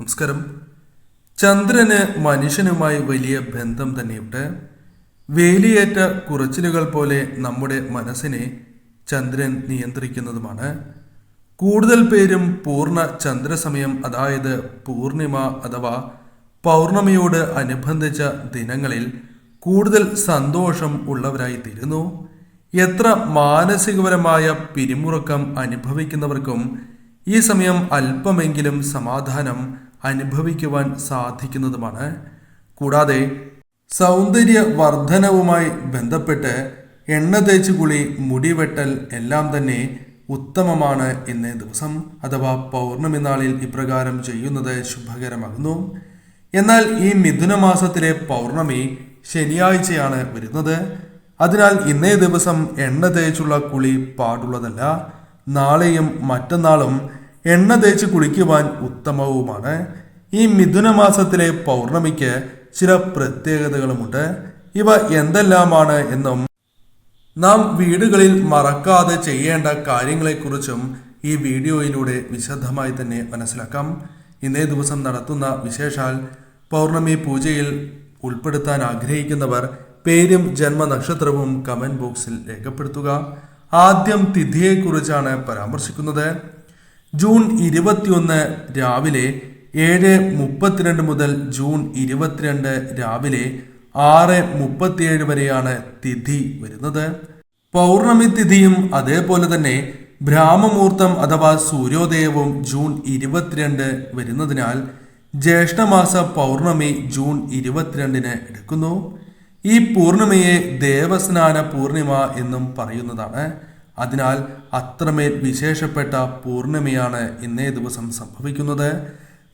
നമസ്കാരം. ചന്ദ്രന് മനുഷ്യനുമായി വലിയ ബന്ധം തന്നെയുണ്ട്. വേലിയേറ്റ കുറച്ചിലുകൾ പോലെ നമ്മുടെ മനസ്സിനെ ചന്ദ്രൻ നിയന്ത്രിക്കുന്നതുമാണ്. കൂടുതൽ പേരും പൂർണ ചന്ദ്രസമയം അതായത് പൂർണിമ അഥവാ പൗർണമിയോട് അനുബന്ധിച്ച ദിനങ്ങളിൽ കൂടുതൽ സന്തോഷം ഉള്ളവരായി തീരുന്നു. എത്ര മാനസികപരമായ പിരിമുറുക്കം അനുഭവിക്കുന്നവർക്കും ഈ സമയം അല്പമെങ്കിലും സമാധാനം അനുഭവിക്കുവാൻ സാധിക്കുന്നതുമാണ്. കൂടാതെ സൗന്ദര്യ വർധനവുമായി ബന്ധപ്പെട്ട് എണ്ണ തേച്ച് കുളി മുടിവെട്ടൽ എല്ലാം തന്നെ ഉത്തമമാണ് ഇന്നേ ദിവസം. അഥവാ പൗർണമി നാളിൽ ഇപ്രകാരം ചെയ്യുന്നത് ശുഭകരമാകുന്നു. എന്നാൽ ഈ മിഥുന മാസത്തിലെ പൗർണമി ശനിയാഴ്ചയാണ് വരുന്നത്. അതിനാൽ ഇന്നേ ദിവസം എണ്ണ തേച്ചുള്ള കുളി പാടുള്ളതല്ല. നാളെയും മറ്റന്നാളും എണ്ണ തേച്ച് കുളിക്കുവാൻ ഉത്തമവുമാണ്. ഈ മിഥുന മാസത്തിലെ പൗർണമിക്ക് ചില പ്രത്യേകതകളുമുണ്ട്. ഇവ എന്തെല്ലാമാണ് എന്നും നാം വീടുകളിൽ മറക്കാതെ ചെയ്യേണ്ട കാര്യങ്ങളെക്കുറിച്ചും ഈ വീഡിയോയിലൂടെ വിശദമായി തന്നെ മനസ്സിലാക്കാം. ഇന്നേ ദിവസം നടത്തുന്ന വിശേഷാൽ പൗർണമി പൂജയിൽ ഉൾപ്പെടുത്താൻ ആഗ്രഹിക്കുന്നവർ പേരും ജന്മനക്ഷത്രവും കമന്റ് ബോക്സിൽ രേഖപ്പെടുത്തുക. ആദ്യം തിഥിയെക്കുറിച്ചാണ് പരാമർശിക്കുന്നത്. ജൂൺ ഇരുപത്തിയൊന്ന് രാവിലെ ഏഴ് മുപ്പത്തിരണ്ട് മുതൽ ജൂൺ ഇരുപത്തിരണ്ട് രാവിലെ ആറ് മുപ്പത്തിയേഴ് വരെയാണ് തിഥി വരുന്നത്. പൗർണമി തിഥിയും അതേപോലെ തന്നെ ബ്രാഹ്മമുഹൂർത്തം അഥവാ സൂര്യോദയവും ജൂൺ ഇരുപത്തിരണ്ട് വരുന്നതിനാൽ ജ്യേഷ്ഠമാസ പൗർണമി ജൂൺ ഇരുപത്തിരണ്ടിന് എടുക്കുന്നു. ഈ പൂർണിമയെ ദേവസ്നാന പൂർണിമ എന്നും പറയുന്നതാണ്. അതിനാൽ അത്രമേൽ വിശേഷപ്പെട്ട പൂർണിമയാണ് ഇന്നേ ദിവസം സംഭവിക്കുന്നത്.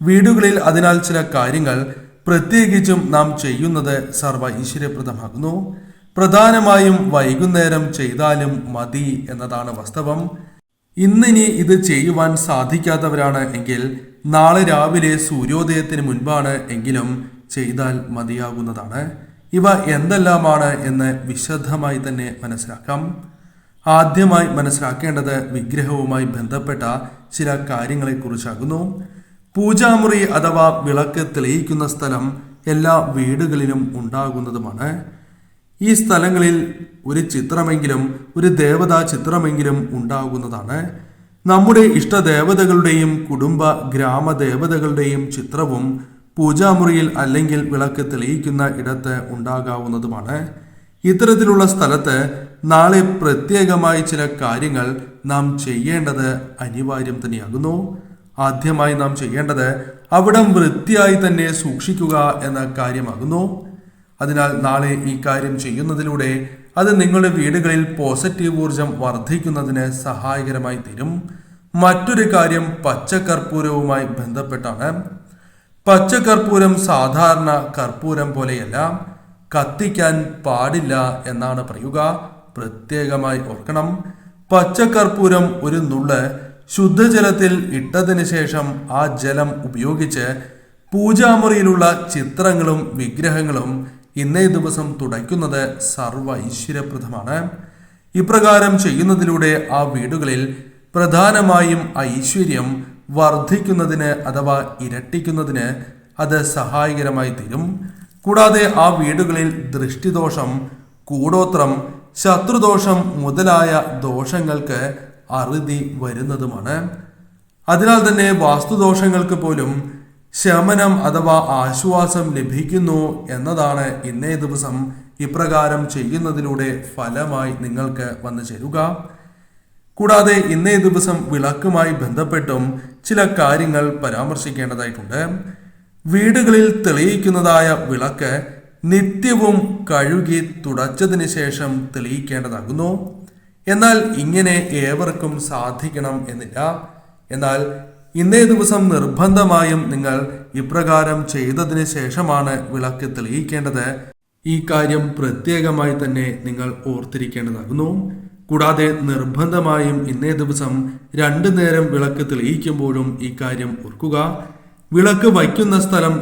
വീടുകളിൽ അതിനാൽ ചില കാര്യങ്ങൾ പ്രത്യേകിച്ചും നാം ചെയ്യുന്നത് സർവ ഈശ്വര്യപ്രദമാകുന്നു പ്രധാനമായും വൈകുന്നേരം ചെയ്താലും മതി എന്നതാണ് വാസ്തവം. ഇന്നിനി ഇത് ചെയ്യുവാൻ സാധിക്കാത്തവരാണ് എങ്കിൽ നാളെ രാവിലെ സൂര്യോദയത്തിന് മുൻപാണ് എങ്കിലും ചെയ്താൽ മതിയാകുന്നതാണ്. ഇവ എന്തെല്ലാമാണ് എന്ന് വിശദമായി തന്നെ മനസ്സിലാക്കാം. ആദ്യമായി മനസ്സിലാക്കേണ്ടത് വിഗ്രഹവുമായി ബന്ധപ്പെട്ട ചില കാര്യങ്ങളെക്കുറിച്ചാകുന്നു. പൂജാമുറി അഥവാ വിളക്ക് തെളിയിക്കുന്ന സ്ഥലം എല്ലാ വീടുകളിലും ഉണ്ടാകുന്നതുമാണ്. ഈ സ്ഥലങ്ങളിൽ ഒരു ചിത്രമെങ്കിലും ഒരു ദേവതാ ചിത്രമെങ്കിലും ഉണ്ടാകുന്നതാണ്. നമ്മുടെ ഇഷ്ടദേവതകളുടെയും കുടുംബ ഗ്രാമദേവതകളുടെയും ചിത്രവും പൂജാമുറിയിൽ അല്ലെങ്കിൽ വിളക്ക് തെളിയിക്കുന്ന ഇടത്ത് ഉണ്ടാകാവുന്നതുമാണ്. ഇത്തരത്തിലുള്ള സ്ഥലത്ത് നാളെ പ്രത്യേകമായി ചില കാര്യങ്ങൾ നാം ചെയ്യേണ്ടത് അനിവാര്യം തന്നെയാകുന്നു. ആദ്യമായി നാം ചെയ്യേണ്ടത് അവിടം വൃത്തിയായി തന്നെ സൂക്ഷിക്കുക എന്ന കാര്യമാകുന്നു. അതിനാൽ നാളെ ഈ കാര്യം ചെയ്യുന്നതിലൂടെ അത് നിങ്ങളുടെ വീടുകളിൽ പോസിറ്റീവ് ഊർജം വർദ്ധിക്കുന്നതിന് സഹായകരമായി തീരും. മറ്റൊരു കാര്യം പച്ചക്കർപ്പൂരവുമായി ബന്ധപ്പെട്ടാണ്. പച്ചക്കർപ്പൂരം സാധാരണ കർപ്പൂരം പോലെയല്ല. കത്തിക്കാൻ പാടില്ല എന്നാണ് പറയുക. പ്രത്യേകമായി ഓർക്കണം. പച്ചക്കർപ്പൂരം ഒരു നുള്ള് ശുദ്ധജലത്തിൽ ഇട്ടതിന് ശേഷം ആ ജലം ഉപയോഗിച്ച് പൂജാമുറിയിലുള്ള ചിത്രങ്ങളും വിഗ്രഹങ്ങളും ഇന്നേ ദിവസം തുടയ്ക്കുന്നത് സർവ ഐശ്വര്യപ്രദമാണ് ഇപ്രകാരം ചെയ്യുന്നതിലൂടെ ആ വീടുകളിൽ പ്രധാനമായും ഐശ്വര്യം വർദ്ധിക്കുന്നതിന് അഥവാ ഇരട്ടിക്കുന്നതിന് അത് സഹായകരമായി തീരും കൂടാതെ ആ വീടുകളിൽ ദൃഷ്ടിദോഷം കൂടോത്രം ശത്രുദോഷം മുതലായ ദോഷങ്ങൾക്ക് അറുതി വരുന്നതുമാണ്. അതിനാൽ തന്നെ വാസ്തുദോഷങ്ങൾക്ക് പോലും ശമനം അഥവാ ആശ്വാസം ലഭിക്കുന്നു എന്നതാണ് ഇന്നേ ദിവസം ഇപ്രകാരം ചെയ്യുന്നതിലൂടെ ഫലമായി നിങ്ങൾക്ക് വന്നു ചേരുക. കൂടാതെ ഇന്നേ ദിവസം വിളക്കുമായി ബന്ധപ്പെട്ടും ചില കാര്യങ്ങൾ പരാമർശിക്കേണ്ടതായിട്ടുണ്ട്. വീടുകളിൽ തെളിയിക്കുന്നതായ വിളക്ക് നിത്യവും കഴുകി തുടച്ചതിന് ശേഷം തെളിയിക്കേണ്ടതാകുന്നു. എന്നാൽ ഇങ്ങനെ ഏവർക്കും സാധിക്കണം എന്നില്ല. എന്നാൽ ഇന്നേ ദിവസം നിർബന്ധമായും നിങ്ങൾ ഇപ്രകാരം ചെയ്തതിന് ശേഷമാണ് വിളക്ക് തെളിയിക്കേണ്ടത്. ഈ കാര്യം പ്രത്യേകമായി തന്നെ നിങ്ങൾ ഓർത്തിരിക്കേണ്ടതാകുന്നു. കൂടാതെ നിർബന്ധമായും ഇന്നേ ദിവസം രണ്ടു നേരം വിളക്ക് തെളിയിക്കുമ്പോഴും ഈ കാര്യം ഓർക്കുക. വിളക്ക് വയ്ക്കുന്ന സ്ഥലം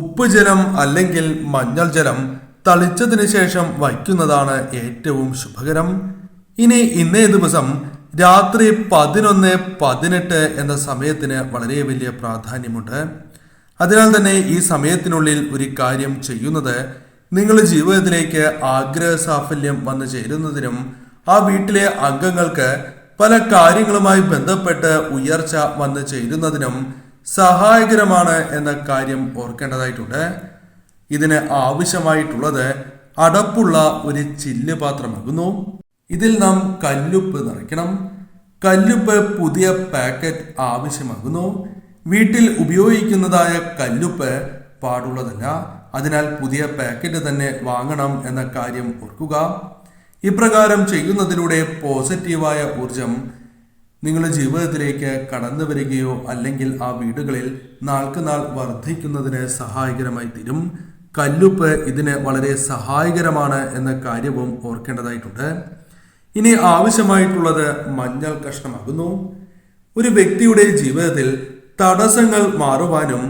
ഉപ്പ് ജലം അല്ലെങ്കിൽ മഞ്ഞൾ ജലം തളിച്ചതിന് ശേഷം വയ്ക്കുന്നതാണ് ഏറ്റവും ശുഭകരം. ഇനി ഇന്നേ ദിവസം രാത്രി പതിനൊന്ന് പതിനെട്ട് എന്ന സമയത്തിന് വളരെ വലിയ പ്രാധാന്യമുണ്ട്. അതിനാൽ തന്നെ ഈ സമയത്തിനുള്ളിൽ ഒരു കാര്യം ചെയ്യുന്നത് നിങ്ങളുടെ ജീവിതത്തിലേക്ക് ആഗ്രഹ സാഫല്യം വന്നു ചേരുന്നതിനും ആ വീട്ടിലെ അംഗങ്ങൾക്ക് പല കാര്യങ്ങളുമായി ബന്ധപ്പെട്ട് ഉയർച്ച വന്നു ചേരുന്നതിനും സഹായകരമാണ് എന്ന കാര്യം ഓർക്കേണ്ടതായിട്ടുണ്ട്. ഇതിന് ആവശ്യമായിട്ടുള്ളത് അടപ്പുള്ള ഒരു ചില്ല് പാത്രമാകുന്നു. ഇതിൽ നാം കല്ലുപ്പ് നിറയ്ക്കണം. കല്ലുപ്പ് പുതിയ പാക്കറ്റ് ആവശ്യമാകുന്നു. വീട്ടിൽ ഉപയോഗിക്കുന്നതായ കല്ലുപ്പ് പാടുള്ളതല്ല. അതിനാൽ പുതിയ പാക്കറ്റ് തന്നെ വാങ്ങണം എന്ന കാര്യം ഓർക്കുക. ഇപ്രകാരം ചെയ്യുന്നതിലൂടെ പോസിറ്റീവായ ഊർജം നിങ്ങളുടെ ജീവിതത്തിലേക്ക് കടന്നു വരികയോ അല്ലെങ്കിൽ ആ വീടുകളിൽ നാൾക്ക് നാൾ വർദ്ധിക്കുന്നതിന് സഹായകരമായി തീരും. കല്ലുപ്പ് ഇതിന് വളരെ സഹായകരമാണ് എന്ന കാര്യവും ഓർക്കേണ്ടതായിട്ടുണ്ട്. ഇനി ആവശ്യമായിട്ടുള്ളത് മഞ്ഞൾ കഷ്ണമാകുന്നു. ഒരു വ്യക്തിയുടെ ജീവിതത്തിൽ തടസ്സങ്ങൾ മാറുവാനും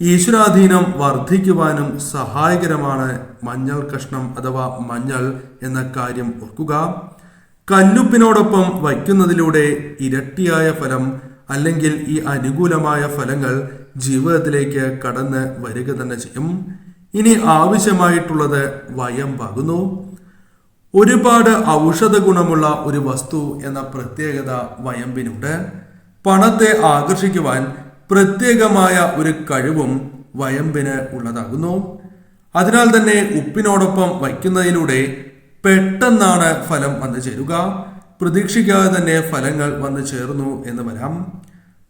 ഈശ്വരാധീനം വർദ്ധിക്കുവാനും സഹായകരമാണ് മഞ്ഞൾ കഷ്ണം അഥവാ മഞ്ഞൾ എന്ന കാര്യം ഓർക്കുക. കല്ലുപ്പിനോടൊപ്പം വയ്ക്കുന്നതിലൂടെ ഇരട്ടിയായ ഫലം അല്ലെങ്കിൽ ഈ അനുകൂലമായ ഫലങ്ങൾ ജീവിതത്തിലേക്ക് കടന്ന് വരിക തന്നെ ചെയ്യും. ഇനി ആവശ്യമായിട്ടുള്ളത് വയം പകുന്നു ഒരുപാട് ഔഷധ ഗുണമുള്ള ഒരു വസ്തു എന്ന പ്രത്യേകത വയമ്പിനുണ്ട്. പണത്തെ ആകർഷിക്കുവാൻ പ്രത്യേകമായ ഒരു കഴിവും വയമ്പിന് ഉള്ളതാകുന്നു. അതിനാൽ തന്നെ ഉപ്പിനോടൊപ്പം വയ്ക്കുന്നതിലൂടെ പെട്ടെന്നാണ് ഫലം വന്നു ചേരുക. പ്രതീക്ഷിക്കാതെ തന്നെ ഫലങ്ങൾ വന്നു ചേർന്നു എന്ന് വരാം.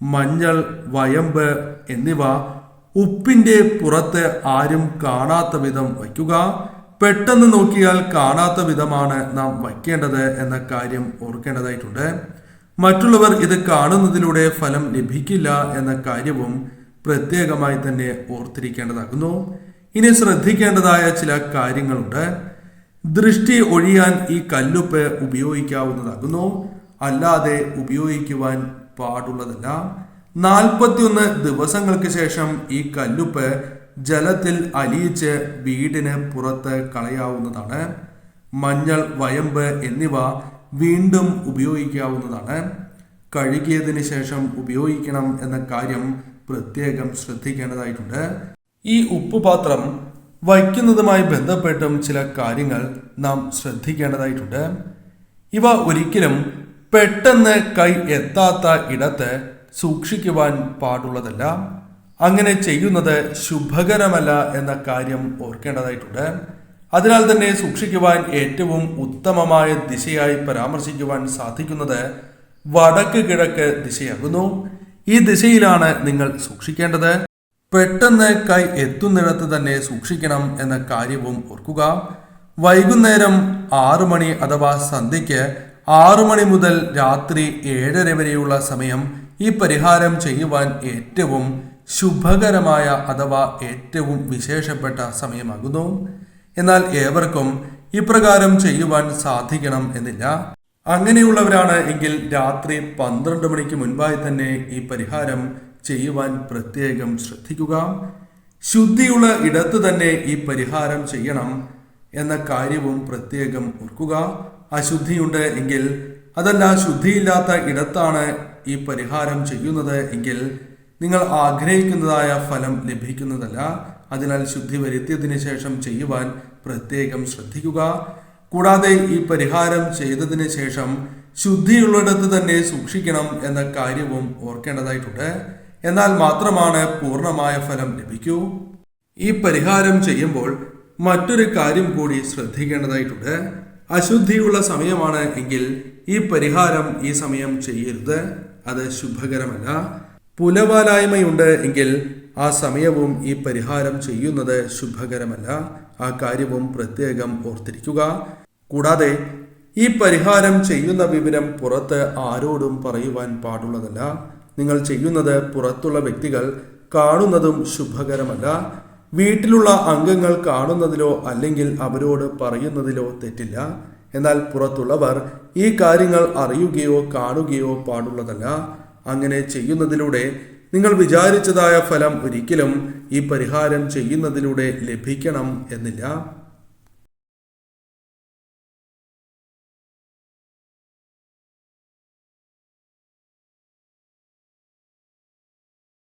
മഞ്ഞൾ വയമ്പ് എന്നിവ ഉപ്പിന്റെ പുറത്ത് ആരും കാണാത്ത വിധം വയ്ക്കുക. പെട്ടെന്ന് നോക്കിയാൽ കാണാത്ത വിധമാണ് നാം വയ്ക്കേണ്ടത് എന്ന കാര്യം ഓർക്കേണ്ടതായിട്ടുണ്ട്. മറ്റുള്ളവർ ഇത് കാണുന്നതിലൂടെ ഫലം ലഭിക്കില്ല എന്ന കാര്യവും പ്രത്യേകമായി തന്നെ ഓർത്തിരിക്കേണ്ടതാകുന്നു. ഇനി ശ്രദ്ധിക്കേണ്ടതായ ചില കാര്യങ്ങളുണ്ട്. ദൃഷ്ടി ഒഴിയാൻ ഈ കല്ലുപ്പ് ഉപയോഗിക്കാവുന്നതാകുന്നു. അല്ലാതെ ഉപയോഗിക്കുവാൻ പാടുള്ളതല്ല. നാൽപ്പത്തിയൊന്ന് ദിവസങ്ങൾക്ക് ശേഷം ഈ കല്ലുപ്പ് ജലത്തിൽ അലിയിച്ച് വീടിന് പുറത്ത് കളയാവുന്നതാണ്. മഞ്ഞൾ വയമ്പ് എന്നിവ വീണ്ടും ഉപയോഗിക്കാവുന്നതാണ്. കഴുകിയതിന് ശേഷം ഉപയോഗിക്കണം എന്ന കാര്യം പ്രത്യേകം ശ്രദ്ധിക്കേണ്ടതായിട്ടുണ്ട്. ഈ ഉപ്പുപാത്രം വയ്ക്കുന്നതുമായി ബന്ധപ്പെട്ടും ചില കാര്യങ്ങൾ നാം ശ്രദ്ധിക്കേണ്ടതായിട്ടുണ്ട്. ഇവ ഒരിക്കലും പെട്ടെന്ന് കൈ എത്താത്ത ഇടത്ത് സൂക്ഷിക്കുവാൻ പാടുള്ളതല്ല. അങ്ങനെ ചെയ്യുന്നത് ശുഭകരമല്ല എന്ന കാര്യം ഓർക്കേണ്ടതായിട്ടുണ്ട്. അതിനാൽ തന്നെ സൂക്ഷിക്കുവാൻ ഏറ്റവും ഉത്തമമായ ദിശയായി പരാമർശിക്കുവാൻ സാധിക്കുന്നത് വടക്ക് കിഴക്ക് ദിശയാകുന്നു. ഈ ദിശയിലാണ് നിങ്ങൾ സൂക്ഷിക്കേണ്ടത്. പെട്ടെന്ന് കൈ എത്തുന്നിടത്ത് തന്നെ സൂക്ഷിക്കണം എന്ന കാര്യവും ഓർക്കുക. വൈകുന്നേരം ആറു മണി അഥവാ സന്ധ്യയ്ക്ക് ആറു മണി മുതൽ രാത്രി ഏഴര വരെയുള്ള സമയം ഈ പരിഹാരം ചെയ്യുവാൻ ഏറ്റവും ശുഭകരമായ അഥവാ ഏറ്റവും വിശേഷപ്പെട്ട സമയമാകുന്നു. എന്നാൽ ഏവർക്കും ഇപ്രകാരം ചെയ്യുവാൻ സാധിക്കണം എന്നില്ല. അങ്ങനെയുള്ളവരാണ് എങ്കിൽ രാത്രി പന്ത്രണ്ട് മണിക്ക് മുൻപായി തന്നെ ഈ പരിഹാരം ചെയ്യുവാൻ പ്രത്യേകം ശ്രദ്ധിക്കുക. ശുദ്ധിയുള്ള ഇടത്ത് തന്നെ ഈ പരിഹാരം ചെയ്യണം എന്ന കാര്യവും പ്രത്യേകം ഓർക്കുക. അശുദ്ധിയുണ്ട് എങ്കിൽ അതല്ല ശുദ്ധിയില്ലാത്ത ഇടത്താണ് ഈ പരിഹാരം ചെയ്യുന്നത് എങ്കിൽ നിങ്ങൾ ആഗ്രഹിക്കുന്നതായ ഫലം ലഭിക്കുന്നതല്ല. അതിനാൽ ശുദ്ധി വരുത്തിയതിനു ശേഷം ചെയ്യുവാൻ പ്രത്യേകം ശ്രദ്ധിക്കുക. കൂടാതെ ഈ പരിഹാരം ചെയ്തതിന് ശേഷം ശുദ്ധിയുള്ളിടത്ത് തന്നെ സൂക്ഷിക്കണം എന്ന കാര്യവും ഓർക്കേണ്ടതായിട്ടുണ്ട്. എന്നാൽ മാത്രമാണ് പൂർണമായ ഫലം ലഭിക്കൂ. ഈ പരിഹാരം ചെയ്യുമ്പോൾ മറ്റൊരു കാര്യം കൂടി ശ്രദ്ധിക്കേണ്ടതായിട്ടുണ്ട്. അശുദ്ധിയുള്ള സമയമാണ് എങ്കിൽ ഈ പരിഹാരം ഈ സമയം ചെയ്യരുത്. അത് ശുഭകരമല്ല. പുലവാലായ്മയുണ്ട് എങ്കിൽ ആ സമയവും ഈ പരിഹാരം ചെയ്യുന്നത് ശുഭകരമല്ല. ആ കാര്യവും പ്രത്യേകം ഓർത്തിരിക്കുക. കൂടാതെ ഈ പരിഹാരം ചെയ്യുന്ന വിവരം പുറത്ത് ആരോടും പറയുവാൻ പാടുള്ളതല്ല. നിങ്ങൾ ചെയ്യുന്നത് പുറത്തുള്ള വ്യക്തികൾ കാണുന്നതും ശുഭകരമല്ല. വീട്ടിലുള്ള അംഗങ്ങൾ കാണുന്നതിലോ അല്ലെങ്കിൽ അവരോട് പറയുന്നതിലോ തെറ്റില്ല. എന്നാൽ പുറത്തുള്ളവർ ഈ കാര്യങ്ങൾ അറിയുകയോ കാണുകയോ പാടുള്ളതല്ല. അങ്ങനെ ചെയ്യുന്നതിലൂടെ നിങ്ങൾ വിചാരിച്ചതായ ഫലം ഒരിക്കലും ഈ പരിഹാരം ചെയ്യുന്നതിലൂടെ ലഭിക്കണം എന്നില്ല.